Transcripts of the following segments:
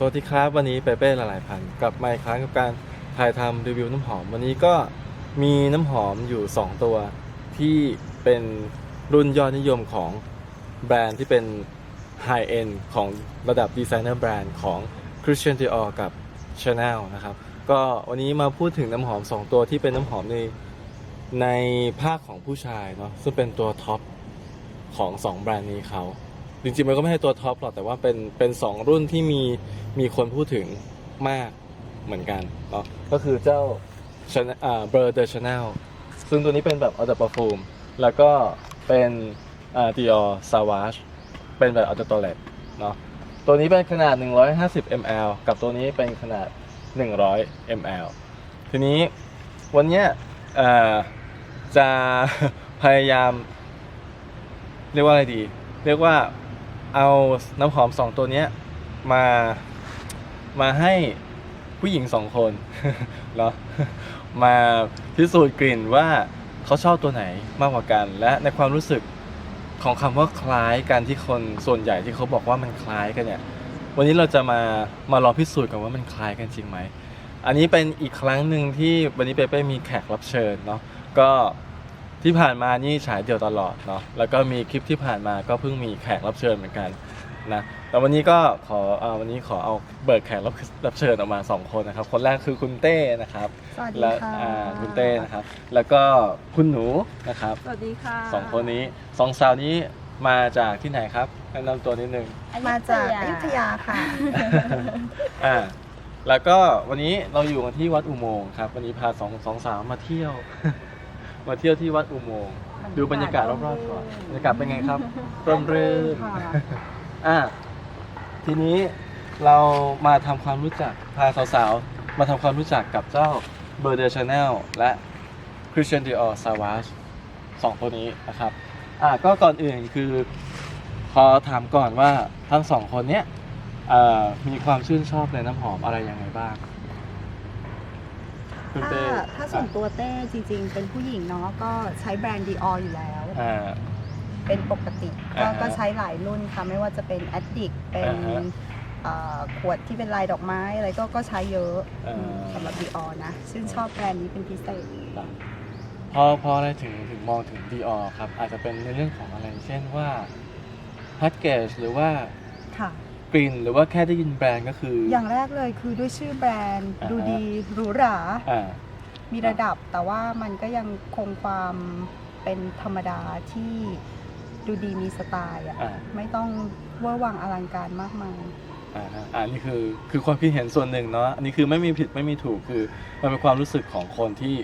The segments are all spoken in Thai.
สวัสดีครับวันนี้เปเป้หลายๆพันกลับมาอีกครั้งกับการถ่ายทำรีวิวน้ำหอม วันนี้ก็มีน้ำหอมอยู่ 2 ตัว ที่เป็นรุ่นยอดนิยมของแบรนด์ที่เป็นไฮเอ็นของระดับดีไซเนอร์แบรนด์ของ Christian Dior กับ Chanel นะครับ ก็วันนี้มาพูดถึงน้ำหอม 2 ตัวที่เป็นน้ำหอมในในภาคของผู้ชายเนาะซึ่งเป็นตัวท็อปของ 2 แบรนด์นี้เขา จริงๆมันก็ไม่ใช่ตัวท็อปหรอกแต่ว่าเป็นเป็นสองรุ่นที่มีมีคนพูดถึงมากเหมือนกันเนาะก็คือเจ้า Chanel อ่าเบอร์เดอชาแนลซึ่งตัวนี้เป็นแบบออเดอร์ป r ฟูมแล้วก็เป็นอ่าดิออซาวาชเป็นแบบออเดอร์ตเลตเนาะตัวนี้เป็นขนาด 150 ml กับตัวนี้เป็นขนาด 100 ml ทีนี้วันเนี้ยเอ่อจะพยายาม เรียกว่าอะไรดี เรียกว่า เอาน้ำหอมสองตัวเนี้ยมามาให้ผู้หญิงสองคนเนาะมาพิสูจน์กลิ่นว่าเขาชอบตัวไหนมากกว่ากัน และในความรู้สึกของคำว่าคล้ายกันที่คนส่วนใหญ่ที่เขาบอกว่ามันคล้ายกันเนี่ยวันนี้เราจะมามาลองพิสูจน์กันว่ามันคล้ายกันจริงไหมอันนี้เป็นอีกครั้งหนึ่งที่วันนี้เปเป้มีแขกรับเชิญเนาะก็ ที่ผ่านมานี่ฉายเดี่ยวตลอดเนาะแล้วก็มีคลิปที่ผ่านมาก็เพิ่งมีแขกรับเชิญเหมือนกันนะแต่วันนี้ก็ขอเอาวันนี้ขอเอาเบิกแขกรับรับเชิญออกมาสองคนนะครับ คนแรกคือคุณเต้นะครับสวัสดีและค่ะอ่าคุณเต้นะครับ แล้วก็คุณหนูนะครับสวัสดีค่ะสองคนนี้สองสาวนี้มาจากที่ไหนครับแนะนำตัวนิดนึง มาจากอยุธยาค่ะ อ่าแล้วก็วันนี้เราอยู่กันที่วัดอุโมงค์ครับ วันนี้พาสองสองสาวมาเที่ยว มาเที่ยวที่วัดอุโมงค์ดูบรรยากาศรอบๆก่อนบรรยากาศเป็นไงครับร่มรื่นค่ะอ่าทีนี้เรามาทำความรู้จักพาสาวๆ มาทำความรู้จักกับเจ้าเบอร์เดอร์ชาแนลและ Christian Dior Savage สองตัวนี้นะครับ อ่าก็ก่อนอื่นคือ ขอถามก่อนว่าทั้งสองคนเนี้ยเอ่อมีความชื่นชอบในน้ำหอมอะไรยังไงบ้าง คุณถ้าเต้ถ้าส่วนตัวเต้จริงๆ เป็นผู้หญิงเนาะก็ใช้แบรนด์ดีอออยู่แล้ว อ่า เป็นปกติก็อ่าฮะก็ใช้หลายรุ่นค่ะ ไม่ว่าจะเป็น Addict เป็นอ่าฮะเอ่อขวดที่เป็นลายดอกไม้อะไรก็ก็ใช้เยอะอ่า อืมสำหรับดีออนะ ชื่นชอบแบรนด์นี้เป็นพิเศษ พอพออะไรถึงถึงมองถึง Dior ครับ อาจจะเป็นในเรื่องของอะไร เช่นว่าแพ็กเกจหรือว่าค่ะ กลิ่นหรือว่าแค่ได้ยินแบรนด์ก็คือออย่างแรกเลยคือด้วยชื่อแบรนด์อ่าฮะดูดีหรูหรา อ่า มีระดับแต่ว่ามันก็ยังคงความเป็นธรรมดาที่ดูดีมีสไตล์อะอ่า ไม่ต้องเวอร์วังอลังการมากมาย อ่าฮะอ่านี่คือคือความคิดเห็นส่วนหนึ่งเนาะอันนี้คือไม่มีผิดไม่มีถูกคือมันเป็นความรู้สึกของคนที่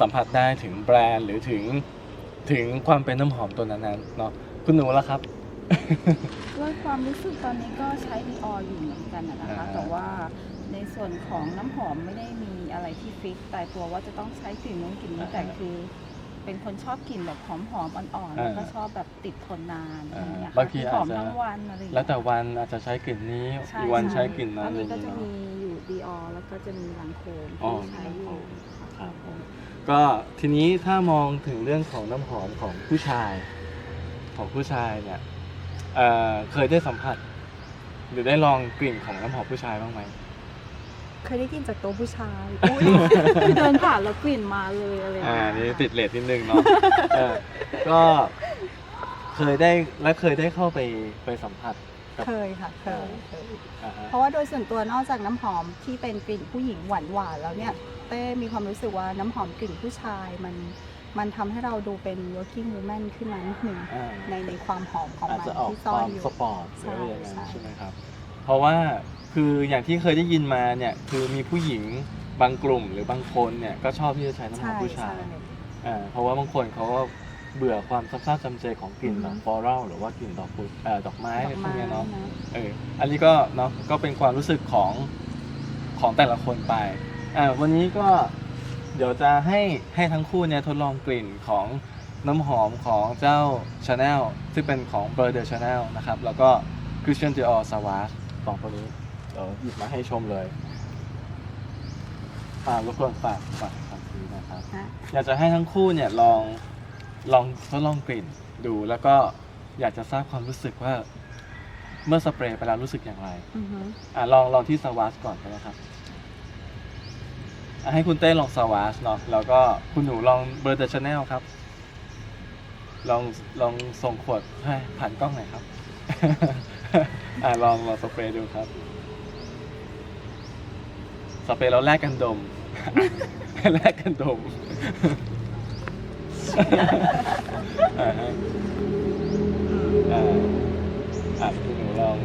สัมผัสได้ถึงแบรนด์หรือถึงถึงความเป็นน้ำหอมตัวนั้นๆเนาะคุณหนูละครับ ด้วยความรู้สึกตอนนี้ก็ใช้ดีอออยู่เหมือนกันนะนะคะ อ่า แต่ว่าในส่วนของน้ำหอมไม่ได้มีอะไรที่ฟิกตายตัวว่าจะต้องใช้กลิ่นนู้นกลิ่นนี้แต่คือ เป็นคนชอบกลิ่นแบบหอมหอมๆอ่อนๆแล้วก็ชอบแบบติดทนนานอะไรอย่างเงี้ยค่ะบางทีคืออาหจอมจะ ทั้งวันอะไรอย่างแล้เงี้วยแต่วันอาจจะใช้กลิ่นนี้ ใช่อีกวันช่ใช้กลิ่นนั้นอันอะไรอนี้ก็ย่างจะเงี้ยมีอยู่ดีออแล้วก็จะมีลังโคมอ๋อที่ใช้อยู่ค่ะครับผมก็ทีนี้ถ้ามองถึงเรื่องของน้ำหอมของผู้ชาย ของผู้ชายเนี่ย เอ่อเคยได้สัมผัส หรือได้ลองกลิ่นของน้ำหอมผู้ชายบ้างไหม เคยได้กินจากตัวผู้ชายคือเดินผ่านแล้วกลิ่นมาเลยอะไรอย่างอ่าเงี้ยนี่ติดเลทนิดนึงเนาะ เออก็เคยได้และเคยได้เข้าไปไปสัมผัสกับเคยค่ะเคยเคย อ่าฮะ เพราะว่าโดยส่วนตัวนอกจากน้ำหอมที่เป็นกลิ่นผู้หญิงหวานหวานๆแล้วเนี่ยเต้มีความรู้สึกว่าน้ำหอมกลิ่นผู้ชายมัน มันทำให้เราดูเป็น working woman ขึ้นมานิดหนึ่งอ่าในในความหอมของอาจมันจะออกที่คซ่อวานมอยู่ สปอร์ตหรือใช่อะไรอย่างนั้นใช่ ใช่ไหมครับ เพราะว่าคืออย่างที่เคยได้ยินมาเนี่ยคือมีผู้หญิงบางกลุ่มหรือบางคนเนี่ยก็ชอบที่จะใช้น้ำหอใช่มผู้ชาใช่ยอ่าเพราะว่าบางคนเขาก็เบื่อความซับซ้ำจำเจของกลิ่นอือฮึแบบฟลอรัลหรือว่ากลิ่นดอกพุเอ่อดอกไม้ดอะไรอกพวกไม้เนี้ยเนาะนะเอออันนี้ก็เนาะก็เป็นความรู้สึกของของแต่ละคนไปอ่าวันนี้ก็ เดี๋ยวจะให้ให้ทั้งคู่เนี่ยทดลองกลิ่นของน้ำหอมของเจ้า Chanel ซึ่งเป็นของ b e r d e Chanel นะครับ แล้วก็ Christian Dior Sauvage สองตัวนี้ เดี๋ยวหยิบมาให้ชมเลยอ่ารบกวนฝากฝากฝากทีนะครับฮะอยากจะให้ทั้งคู่เนี่ยลองลองทดลองกลิ่นดู แล้วก็อยากจะทราบความรู้สึกว่าเมื่อสเปรย์ไปแล้วรู้สึกอย่างไร อือฮึอะลองลองที่สวาสก่อนก็ได้ครับอะ ให้คุณเต้ลองสวาสเนาะแล้วก็คุณหนูลองเบอร์เดอร์ชาแนลครับ ลองลองส่งขวดให้ผ่านกล้องหน่อยครับ อะลองลองสเปรย์ดูครับ สเปรย์เราแลกกันดม แลกกันดมอ่าฮะอ่าอะคุณหนูลอง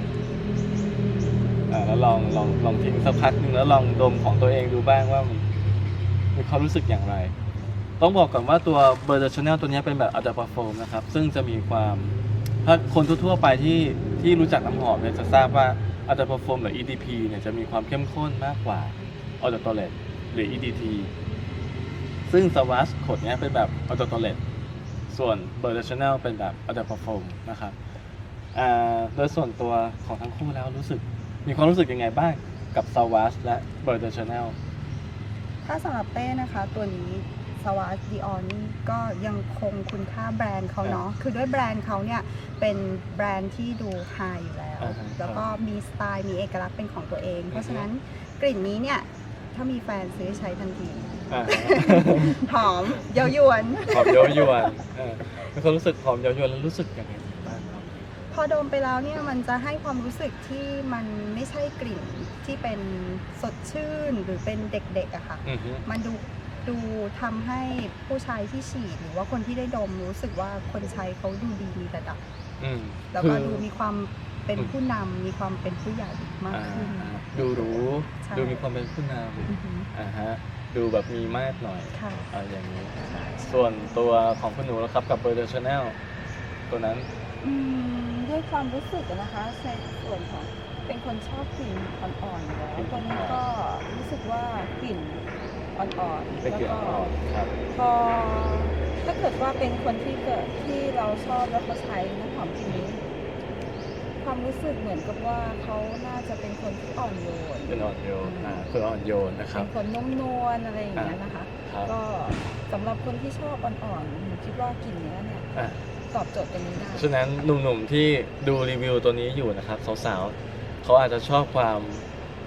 อ่าแล้วลองลองลองทิ้งสักพักหนึ่งแล้วลองดมของตัวเองดูบ้างว่ามัน มีควารู้สึกอย่างไร ต้องบอกก่อนว่าตัวเบอร์เดอร์ชแนลตัวนี้เป็นแบบอัลตราโฟมนะครับ ซึ่งจะมีความถ้าคนทั่วๆไปที่ที่รู้จักน้ำหอมเนี่ยจะทราบว่าอัลตราโฟมหรือ EDP เนี่ยจะมีความเข้มข้นมากกว่าออโตโตเลตหรือ EDT ซึ่งสวัสขดเนี้ยเป็นแบบออโตโตเลตส่วนเบอร์เดอร์ชแนลเป็นแบบอัลตราโฟมนะครับโดยส่วนตัวของทั้งคู่แล้วรู้สึกมีความรู้สึกยังไงบ้างกับ s a v a s และ b i r d e Channel ถ้าสำหรับเต้นะคะตัวนี้สวาสดีออนนี่ก็ยังคงคุณค่าแบรนด์เขาเนาะคือด้วยแบรนด์เขาเนี่ยเป็นแบรนด์ที่ดูไฮอยู่แล้ว อ่าฮะ แล้วก็มีสไตล์มีเอกลักษณ์เป็นของตัวเอง เพราะฉะนั้นกลิ่นนี้เนี่ยถ้ามีแฟนซื้อใช้ทันที อ่าหอมเย้ายวน หอมเย้ายวนเออมีความรู้สึกหอมเย้ายวนแล้วรู้สึกยังไงบ้างครับ พอดมไปแล้วเนี่ยมันจะให้ความรู้สึกที่มันไม่ใช่กลิ่นที่เป็นสดชื่นหรือเป็นเด็กๆอะค่ะ อือฮึมันดูดูทำให้ผู้ชายที่ฉีดหรือว่าคนที่ได้ดมรู้สึกว่าคนใช้เขาดูดีมีระดับ อืมแล้วก็คือดูมีความเป็นอืม ผู้นำมีความเป็นผู้ใหญ่มากอ่าขึ้น ดูหรูใช่ ดูมีความเป็นผู้นอือฮึำอ่าฮะดูแบบมีมากหน่อยค่ะอะไรอย่างนี้ ส่วนตัวของคุณหนูนะครับกับ b i r d e Channel ตัวนั้น อืมด้วยความรู้สึกอะนะคะในส่วนของเป็นคนชอบกลิ่นอ่อนๆอยู่แล้วกลิ่นตัวนี้อ่อนก็รู้สึกว่ากลิ่นอ่อนๆเป็นเกลือแล้วก็อ่อนๆครับ พอถ้าเกิดว่าเป็นคนที่เกิดที่เราชอบแล้วเขาใช้น้ำหอมกลิ่นนี้ ความรู้สึกเหมือนกับว่าเขาน่าจะเป็นคนที่อ่อนโยนเป็นอ่อนโยนอ่าคืออ่อนโยนนะครัเป็บนคนนุ่มนวลอะไรอย่างเงี้ยนะคะ ครับก็สำหรับคนที่ชอบอ่อนๆหนูคิดว่ากลิ่นเนี้ยเนี่ย อะ ตอบโจทย์กันนี้ได้ฉะนั้นหนุ่มๆที่ดูรีวิวตัวนี้อยู่นะครับสาวๆเขาอาจจะชอบความ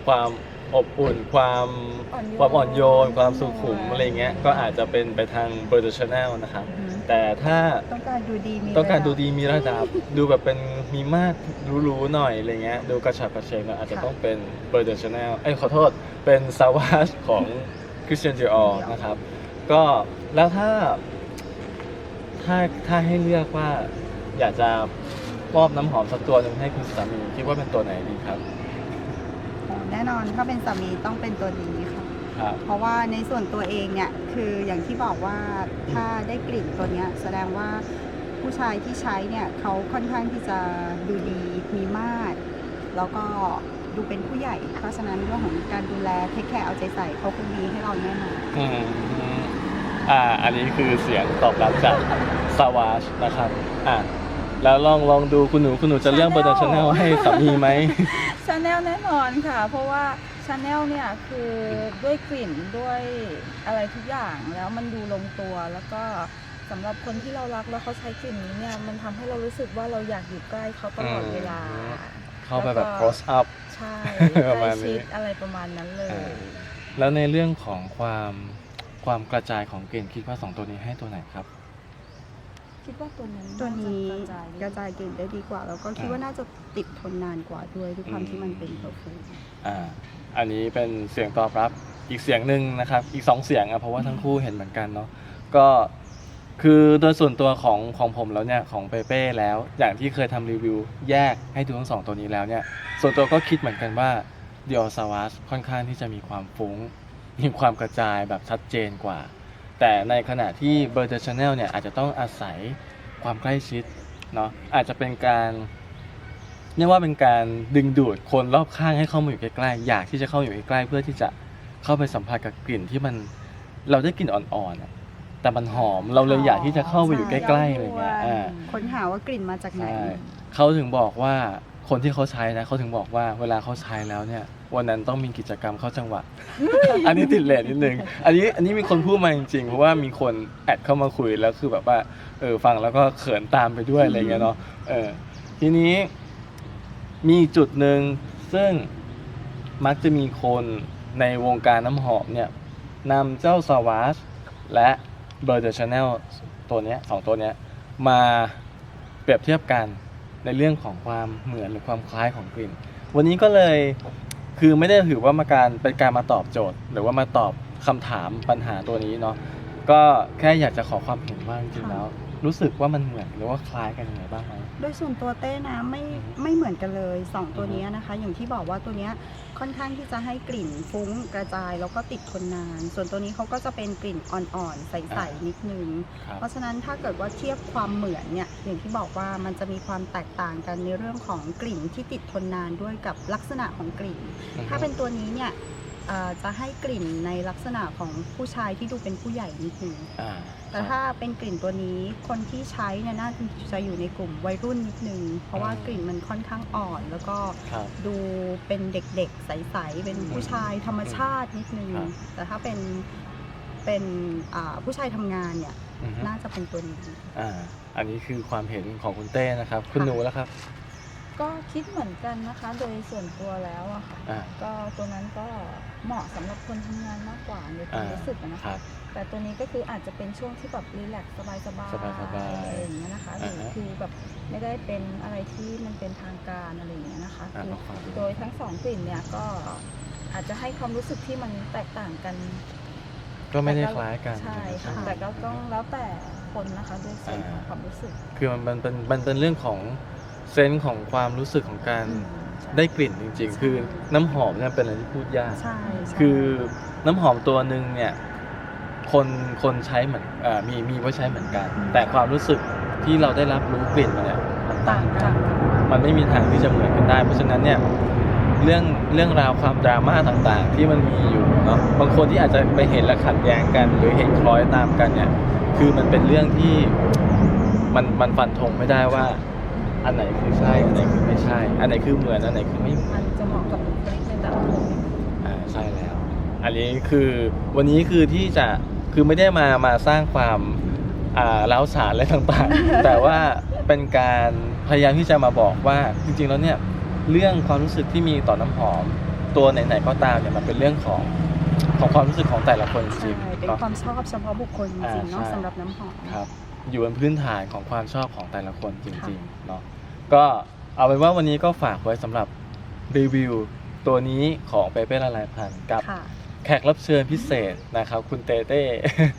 ความอบอุ่น ความอ่อนโยนความอ่อนโยน ความสุขุมอะไรเงี้ยก็อาจจะเป็นไปทางเบอร์เดอร์ชแนลนะครับ อือฮึแต่ถ้าต้องการดูดีมีต้องการะบดูดีมีระดับ ดูแบบเป็นมีมาตรรู้ๆหน่อยอะไรเงี้ยดูกระฉับกระเฉงหน่อยอาจจะต้องเป็นเบอร์เดอร์ชแนลเอ้ยขอโทษเป็นซาวาสของคริสเตียน i จอ r นะครับ ก็แล้วถ้า ถ้าถ้าให้เลือกว่าอยากจะมอบน้ำหอมสักตัวหนึ่งให้คุณสามีคิดว่าเป็นตัวไหนดีครับแน่นอนถ้าเป็นสามีต้องเป็นตัวนี้ค่ะครับเพราะว่าในส่วนตัวเองเนี่ยคืออย่างที่บอกว่าถ้าได้กลิ่นตัวเนี้ยแสดงว่าผู้ชายที่ใช้เนี่ยเขาค่อนข้างที่จะดูดีมีมาตรแล้วก็ดูเป็นผู้ใหญ่ เพราะฉะนั้นเรื่องของการดูแลเทคแคร์เอาใจใส่เขาคงมีให้เราแน่นอน อืม อ่า อันนี้คือเสียงตอบรับจากสวาชนะครับ อ่าแล้วลองลองดูคุณหนูคุณหนูจะเลือกเบอร์เดอร์ชแนลให้สามีไหม ชาแนลแน่นอนค่ะ เพราะว่าชาแนลเนี่ยคือด้วยกลิ่นด้วยอะไรทุกอย่างแล้วมันดูลงตัวแล้วก็สำหรับคนที่เรารักแล้วเขาใช้กลิ่นนี้เนี่ยมันทำให้เรารู้สึกว่าเราอยากอยู่ใกล้เขาตลอดเวลาอืมเข้าไปแบบแล้วก็ close up ใช่ประใกมาล้ณนี้ชิดอะไรประมาณนั้นเลยอ่าแล้วในเรื่องของความ ความกระจายของกลิ่นคิดว่าสองตัวนี้ให้ตัวไหนครับ คิดว่าตัวนั้นตัวนี้ากระจายกลิ่นได้ดีกว่า แล้วก็คิดว่าน่าจะติดทนนานกว่าด้วยด้วยความอืมที่มันเป็นเพอร์ฟูมอ่าอันนี้เป็นเสียงตอบรับอีกเสียงหนึ่งนะครับ อีกสองเสียงอะเพราะว่าทั้งคู่เห็นเหมือนกันเนาะก็คือโดยส่วนตัวของของผมแล้วเนี่ยของเปเป้แล้วอย่างที่เคยทำรีวิวแยกให้ดูทั้งสองตัวนี้แล้วเนี่ยส่วนตัวก็คิดเหมือนกันว่าเดียซาวาสค่อนข้างที่จะมีความฟุ้ง มีความกระจายแบบชัดเจนกว่า แต่ในขณะที่เบอร์เดอร์ชาแนลเนี่ยอาจจะต้องอาศัยความใกล้ชิดเนาะอาจจะเป็นการเรียกว่าเป็นการดึงดูดคนรอบข้างให้เข้ามาอยู่ใกล้ๆอยากที่จะเข้าอยู่ใกล้ๆเพื่อที่จะเข้าไปสัมผัสกับกลิ่นที่มันเราได้กลิ่นอ่อนๆอะ แต่มันหอมเราเลยอยากที่จะเข้าไปอยู่ใกล้ๆอะไรเงี้ยอ่าค้นหาว่ากลิ่นมาจากไหน ใช่เขาถึงบอกว่าคนที่เขาใช้นะเขาถึงบอกว่าเวลาเขาใช้แล้วเนี่ย วันนั้นต้องมีกิจกรรมเข้าจังหวะ อันนี้ติดเลทนิดนึง อันนี้อันนี้มีคนพูดมาจริงๆ เพราะว่ามีคนแอดเข้ามาคุยแล้วคือแบบว่าเออฟังแล้วก็เขินตามไปด้วยอะไรเงี้ยเนาะเออทีนี้มีอีกจุดหนึ่งซึ่งมักจะมีคนในวงการน้ำหอมเนี่ยนำเจ้าซาวาสและ เบอร์เดอชแนลตัวนี้สองตัวนี้มาเปรียบเทียบกันในเรื่องของความเหมือนหรือความคล้ายของกลิ่น วันนี้ก็เลยคือไม่ได้ถือว่ามาการเป็นการมาตอบโจทย์ หรือว่ามาตอบคำถามปัญหาตัวนี้เนาะก็แค่อยากจะขอความเห็นว่าจริงแล้ว รู้สึกว่ามันเหมือนหรือว่าคล้ายกันยังไงบ้างไหม โดยส่วนตัวเต้นะไม่ไม่เหมือนกันเลยสองตัวเนี้ยนะคะ อย่างที่บอกว่าตัวเนี้ยค่อนข้างที่จะให้กลิ่นฟุ้งกระจายแล้วก็ติดทนนาน ส่วนตัวนี้เขาก็จะเป็นกลิ่นอ่อนๆใสๆนิดนึง ครับ เพราะฉะนั้นถ้าเกิดว่าเทียบความเหมือนเนี่ยอย่างที่บอกว่ามันจะมีความแตกต่างกันในเรื่องของกลิ่นที่ติดทนนานด้วยกับลักษณะของกลิ่น ถ้าเป็นตัวนี้เนี่ยเอ่อ จะให้กลิ่นในลักษณะของผู้ชายที่ดูเป็นผู้ใหญ่นิดนึงอ่าแต่ถ้าเป็นกลิ่นตัวนี้คนที่ใช้เนี่ยน่าจะอยู่ในกลุ่มวัยรุ่นนิดนึง เพราะว่ากลิ่นมันค่อนข้างอ่อน แล้วก็ครับดูเป็นเด็กๆ ใสๆ เป็นผู้ชายธรรมชาตินิดนึงครับแต่ถ้าเป็นเป็นอ่าผู้ชายทำงานเนี่ยอือฮึน่าจะเป็นตัวนี้อ่าอันนี้คือความเห็นของคุณเต้นะครับ คุณหนูแล้วครับ ก็คิดเหมือนกันนะคะ โดยส่วนตัวแล้วอะค่ะ อ่า ก็ตัวนั้นก็เหมาะสำหรับคนทำงานมากกว่าในความอ่า รู้สึกอะนะครัคะบแต่ตัวนี้ก็คืออาจจะเป็นช่วงที่แบบรีแลกซ์สบายๆสบายๆอะไรอย่างเงี้ยนะคะหรืออ่าฮะคือแบบไม่ได้เป็นอะไรที่มันเป็นทางการอะไรอย่างเงี้ยนะคะอ่าคือลองฟังดูโดยทั้งสองกลิ่นเนี่ยก็อาจจะให้ความรู้สึกที่มันแตกต่างกันก็ไม่ได้คล้ายกันใช่ค่ะไหมแต่ก็ต้องแล้วแต่คนนะคะโดยส่วนของอ่าความรู้สึก คือมันมันเป็นมันเป็นเรื่องของ เซนส์ของความรู้สึกของการอืมใช่ได้กลิ่นจริง ๆ คือน้ำหอมเนี่ยเป็นอะไรที่พูดยาก ใช่ใช่คือน้ำหอมตัวหนึ่งเนี่ยคนคนใช้เหมือนอ่ามีมีไว้ใช้เหมือนกัน แต่ความรู้สึกที่เราได้รับรู้กลิ่นมาเนี่ยมันต่างกันมันไม่มีทางที่จะเหมือนกันได้ เพราะฉะนั้นเนี่ยเรื่องเรื่องราวความดราม่าต่างๆ ที่มันมีอยู่เนาะบางคนที่อาจจะไปเห็นและขัดแย้งกัน หรือเห็นคล้อยตามกันเนี่ยคือมันเป็นเรื่องที่มันมันฟันธงไม่ได้ว่า อันไหนคือใช่ อันไหนคือไม่ใช่ อันไหนคือเหมือน อันไหนคือไม่เหมืมัอนนจะเหมาะกับบุคลิกในแต่ละคนอ่าใช่แล้ว อันนี้คือวันนี้คือที่จะคือไม่ได้มามาสร้างความอ่าเล้าฉานอะไรต่างๆ แต่ว่าเป็นการพยายามที่จะมาบอกว่าจริงๆแล้วเนี่ยเรื่องความรู้สึกที่มีต่อน้ำหอม ตัวไหนๆก็ตามเนี่ยมันเป็นเรื่องของของความรู้สึกของแต่ละคนจใช่ริงเป็นเนาะความชอบเฉพาะบุคคลจริงๆอ่าเนาะใช่สำหรับน้ำหอม ครับ อยู่บนพื้นฐานของความชอบของแต่ละคนจริงๆเนาะก็เอาเป็นว่าวันนี้ก็ฝากไว้สำหรับรีวิวตัวนี้ของเปเป้ละลายพันธุ์กับ ค่ะ แขกรับเชิญพิเศษนะครับ คุณเต้เต้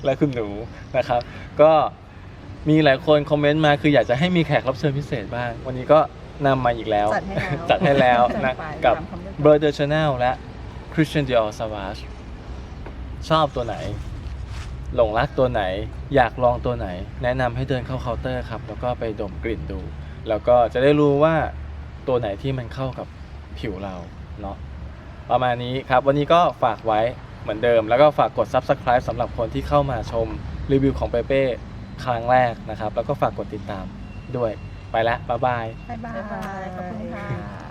และคุณหนูนะครับ ก็มีหลายคนคอมเมนต์มาคืออยากจะให้มีแขกรับเชิญพิเศษบ้าง วันนี้ก็นำมาอีกแล้ว จัดให้แล้วจัดให้แล้วนะจัดไปกับ ตามความเรียบร้อย b i r d e r Channel และ Christian Dior Savage ชอบตัวไหน หลงรักตัวไหน อยากลองตัวไหน แนะนำให้เดินเข้าเคาน์เตอร์ครับ แล้วก็ไปดมกลิ่นดู แล้วก็จะได้รู้ว่าตัวไหนที่มันเข้ากับผิวเราเนาะประมาณนี้ครับ วันนี้ก็ฝากไว้เหมือนเดิม แล้วก็ฝากกด Subscribe สำหรับคนที่เข้ามาชมรีวิวของเปเป้ครั้งแรกนะครับ แล้วก็ฝากกดติดตามด้วยไปแล้วบ๊ายบาย บ๊ายบายบายยขอบคุณค่ะ